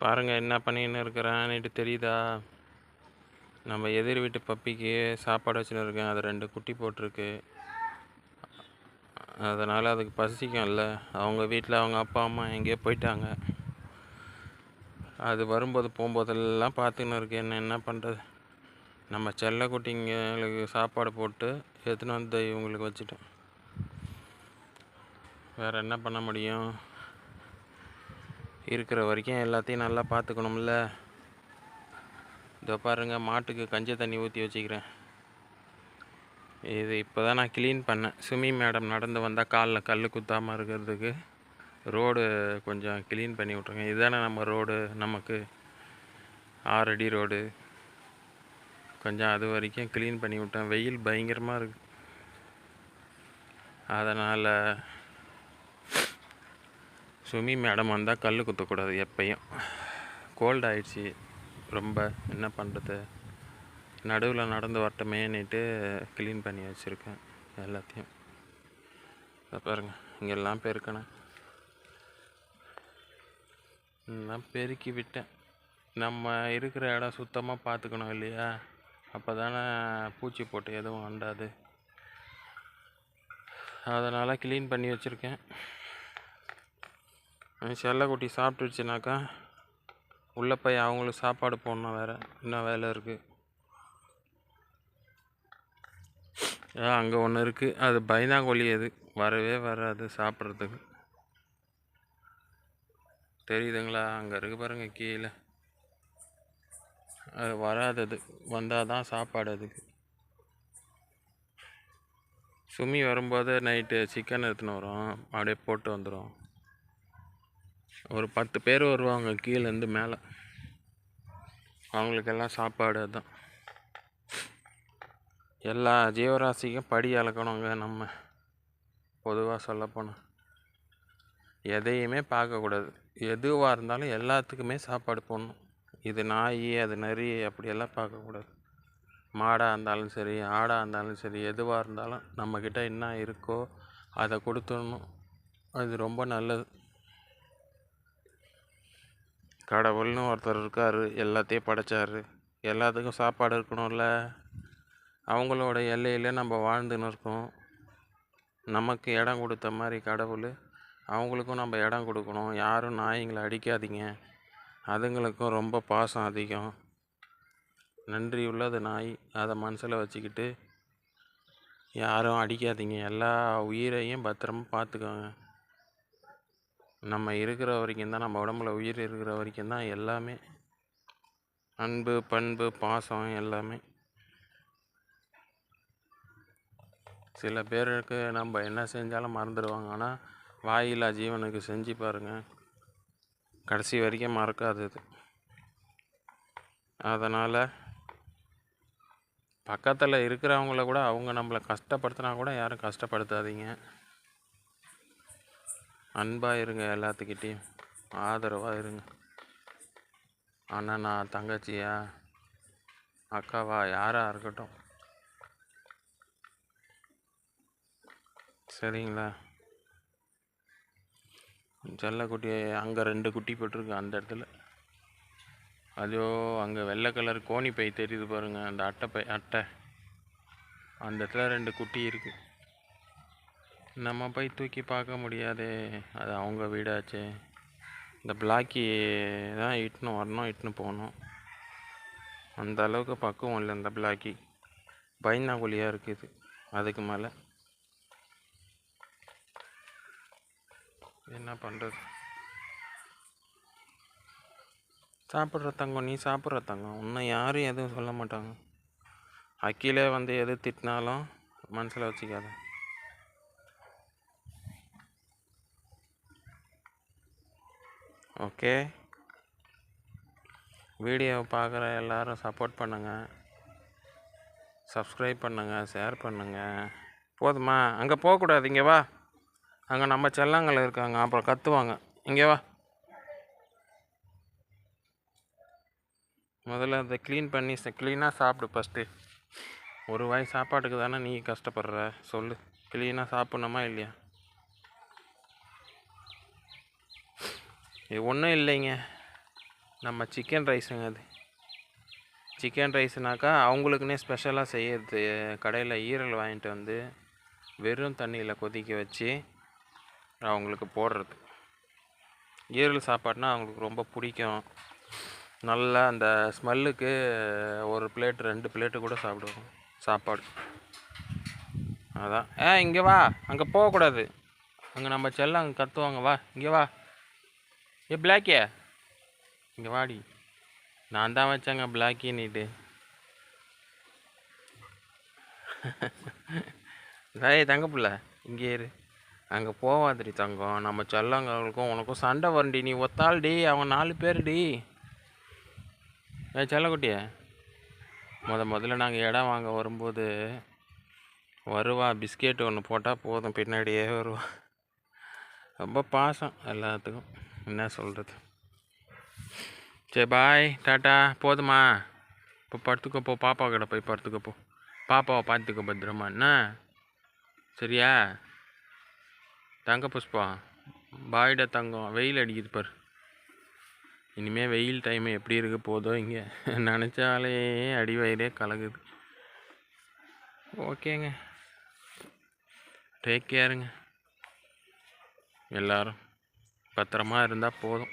பாருங்கள் என்ன பண்ணின்னு இருக்கிறான்னுட்டு தெரியுதா? நம்ம எதிர் வீட்டு பப்பிக்கு சாப்பாடு வச்சுன்னு இருக்கேன். அது ரெண்டு குட்டி போட்டிருக்கு. அதனால் அதுக்கு பசிக்கும்ல. அவங்க வீட்டில் அவங்க அப்பா அம்மா எங்கேயோ போயிட்டாங்க. அது வரும்போது போகும்போதெல்லாம் பார்த்துக்கின்னு இருக்கு என்ன என்ன பண்ணுறது நம்ம செல்ல குட்டிங்களுக்கு சாப்பாடு போட்டு எடுத்துன்னு வந்து இவங்களுக்கு வச்சுட்டோம் வேறு என்ன பண்ண முடியும்? இருக்கிற வரைக்கும் எல்லாத்தையும் நல்லா பார்த்துக்கணும்ல. இதோ பாருங்க மாட்டுக்கு கஞ்சி தண்ணி ஊற்றி வச்சுக்கிறேன். இது இப்போ தான் நான் க்ளீன் பண்ணேன். சுமி மேடம் நடந்து வந்தால் காலில் கல் குத்தாமல் இருக்கிறதுக்கு ரோடு கொஞ்சம் க்ளீன் பண்ணி விட்ருங்க இதுதானே நம்ம ரோடு நமக்கு ஆறடி ரோடு கொஞ்சம் அது வரைக்கும் க்ளீன் பண்ணி விட்டேன். வெயில் பயங்கரமாக இருக்கு. அதனால் சுமி மேடம் வந்தால் கல் குத்தக்கூடாது எப்பையும். கோல்ட் ஆயிடுச்சு. ரொம்ப என்ன பண்ணுறது நடுவில் நடந்து வரட்டுமேன்னுட்டு க்ளீன் பண்ணி வச்சுருக்கேன் எல்லாத்தையும். பாருங்க இங்கெல்லாம் பெருக்கினேன் நான் பெருக்கி விட்டேன். நம்ம இருக்கிற இடம் சுத்தமாக பார்த்துக்கணும் இல்லையா? அப்போ தானே பூச்சி போட்டு எதுவும் அண்டாது அதனால் க்ளீன் பண்ணி வச்சுருக்கேன். செல்லக்குட்டி சாப்பிட்டுருச்சுனாக்கா உள்ளே போய் அவங்களுக்கு சாப்பாடு போடணும் வேறு. இன்னும் வேலை இருக்குது அங்கே ஒன்று இருக்குது அது பயந்தாங்கொல்லி அது. வரவே வராது சாப்பிட்றதுக்கு. தெரியுதுங்களா? அங்கே இருக்கு பாருங்கள் கீழே. அது வராதது வந்தால் தான் சாப்பாடு அதுக்கு. சுமி வரும்போது நைட்டு சிக்கன் எடுத்துன்னு வரும். அப்படியே போட்டு வந்துடும் ஒரு பத்து பேர் வருவாங்க கீழேருந்து மேலே. அவங்களுக்கெல்லாம் சாப்பாடு அதுதான் எல்லா ஜீவராசிக்கும் படி அளக்கணுங்க நம்ம. பொதுவாக சொல்லப்போனால் எதையுமே பார்க்கக்கூடாது எதுவாக இருந்தாலும் எல்லாத்துக்குமே சாப்பாடு போடணும். இது நாய் அது நரி அப்படியெல்லாம் பார்க்கக்கூடாது மாடாக இருந்தாலும் சரி ஆடாக இருந்தாலும் சரி எதுவாக இருந்தாலும் நம்மக்கிட்ட என்ன இருக்கோ அதை கொடுத்துடணும். அது ரொம்ப நல்லது. கடவுள்னு ஒருத்தர் இருக்கார் எல்லாத்தையும் படைச்சாரு. எல்லாத்துக்கும் சாப்பாடு இருக்கணும்ல. அவங்களோட எல்லையில் நம்ம வாழ்ந்துன்னு இருக்கோம். நமக்கு இடம் கொடுத்த மாதிரி கடவுள். அவங்களுக்கும் நம்ம இடம் கொடுக்கணும். யாரும் நாய்ங்களை அடிக்காதீங்க. அதுங்களுக்கும் ரொம்ப பாசம் அதிகம். நன்றி உள்ளது நாய். அதை மனசில் வச்சுக்கிட்டு யாரும் அடிக்காதீங்க. எல்லா உயிரையும் பத்திரமா பார்த்துக்கோங்க. நம்ம இருக்கிற வரைக்கும் தான் நம்ம உடம்புல உயிர் இருக்கிற வரைக்கும் தான் எல்லாமே அன்பு பண்பு பாசம் எல்லாமே. சில பேருக்கு நம்ம என்ன செஞ்சாலும் மறந்துடுவாங்க. ஆனால் வாயில்லா ஜீவனுக்கு செஞ்சு பாருங்கள் கடைசி வரைக்கும் மறக்காது இது அதனால் பக்கத்தில் இருக்கிறவங்கள கூட அவங்க நம்மளை கஷ்டப்படுத்தினா கூட யாரும் கஷ்டப்படுத்தாதீங்க. அன்பாக இருங்க எல்லாத்துக்கிட்டேயும். ஆதரவாக இருங்க. அண்ணனா தங்கச்சியா? அக்காவா? யாராக இருக்கட்டும். சரிங்களா? செல்லக்குட்டி அங்கே ரெண்டு குட்டி போட்டிருக்கு அந்த இடத்துல. அதோ அங்கே வெள்ளை கலர் கோணி பை தெரியுது பாருங்கள் அந்த அட்டை பை அட்டை. அந்த இடத்துல ரெண்டு குட்டி இருக்குது நம்ம போய் தூக்கி பார்க்க முடியாதே. அது அவங்க வீடாச்சே. இந்த பிளாக்கி தான் இட்டுன்னு வரணும் இட்டுன்னு போகணும். அந்த அளவுக்கு பக்குவம் இல்லை இந்த பிளாக்கி. பயந்தாங்குழியாக இருக்குது அதுக்கு மேலே. என்ன பண்ணுறது சாப்பிட்ற தங்கம் நீ சாப்பிட்ற தங்கம். இன்னும் யாரும் எதுவும் சொல்ல மாட்டாங்க. அக்கீழே வந்து எது திட்டினாலும் மனசில் வச்சுக்காத. ஓகே. வீடியோவை பார்க்குற எல்லாரும் சப்போர்ட் பண்ணுங்கள் சப்ஸ்கிரைப் பண்ணுங்கள் ஷேர் பண்ணுங்கள் போதுமா? அங்கே போகக்கூடாது. இங்கே வா. அங்கே நம்ம செல்லங்கள் இருக்காங்க. அப்புறம் கற்றுவாங்க இங்கே வா. முதல்ல அதை க்ளீன் பண்ணி க்ளீனாக சாப்பிடு ஃபஸ்ட்டு ஒரு வாய் சாப்பாட்டுக்கு தானே நீ கஷ்டப்படுற? சொல்லு. க்ளீனாக சாப்பிட்ணுமா இல்லையா? இது ஒன்றும் இல்லைங்க. நம்ம சிக்கன் ரைஸுங்க அது. சிக்கன் ரைஸ்னாக்கா அவங்களுக்குன்னே ஸ்பெஷலாக செய்யறது கடையில் ஈரல் வாங்கிட்டு வந்து வெறும் தண்ணியில் கொதிக்க வச்சு அவங்களுக்கு போடுறது. ஈரல் சாப்பாடுனா அவங்களுக்கு ரொம்ப பிடிக்கும். நல்லா அந்த ஸ்மெல்லுக்கு ஒரு பிளேட் ரெண்டு பிளேட்டு கூட சாப்பிடுவோம் சாப்பாடு. அதான். ஏ இங்கே வா. அங்கே போகக்கூடாது. அங்கே நம்ம செல்ல அங்கே கத்துவாங்க. வா இங்கே வா. ஏ பிளாக்கியா இங்கே வாடி. நான் தான் வச்சேங்க பிளாக்கி நீட்டு. ஏய் தங்க இங்கே இரு. அங்கே போவாதுடி தங்கம். நம்ம செல்லங்களுக்கும் உனக்கும் சண்டை வரண்டி நீ ஒத்தாள்டி அவங்க நாலு பேருடி ஏ செல்லக்குட்டியே. முத முதல்ல நாங்கள் இடம் வாங்க வரும்போது வருவா பிஸ்கெட் ஒன்று போட்டால் போதும் பின்னாடியே வருவா. ரொம்ப பாசம் எல்லாத்துக்கும். என்ன சொல்கிறது சரி பாய் டாட்டா போதுமா இப்போ படுத்துக்கப்போ பாப்பா கிட்ட போய் படுத்துக்கப்போ பாப்பாவை பார்த்துக்கோ பத்திரமா. என்ன? சரியா? தங்க புஷ்பா பாய்டா தங்கம். வெயில் அடிக்குது பாரு. இனிமேல் வெயில் டைம் எப்படி இருக்க போதோ இங்கே. நினச்சாலே அடி வயிறே கலகுது ஓகேங்க. டேக் கேருங்க எல்லாரும். பத்திரமா இருந்தால் போதும்.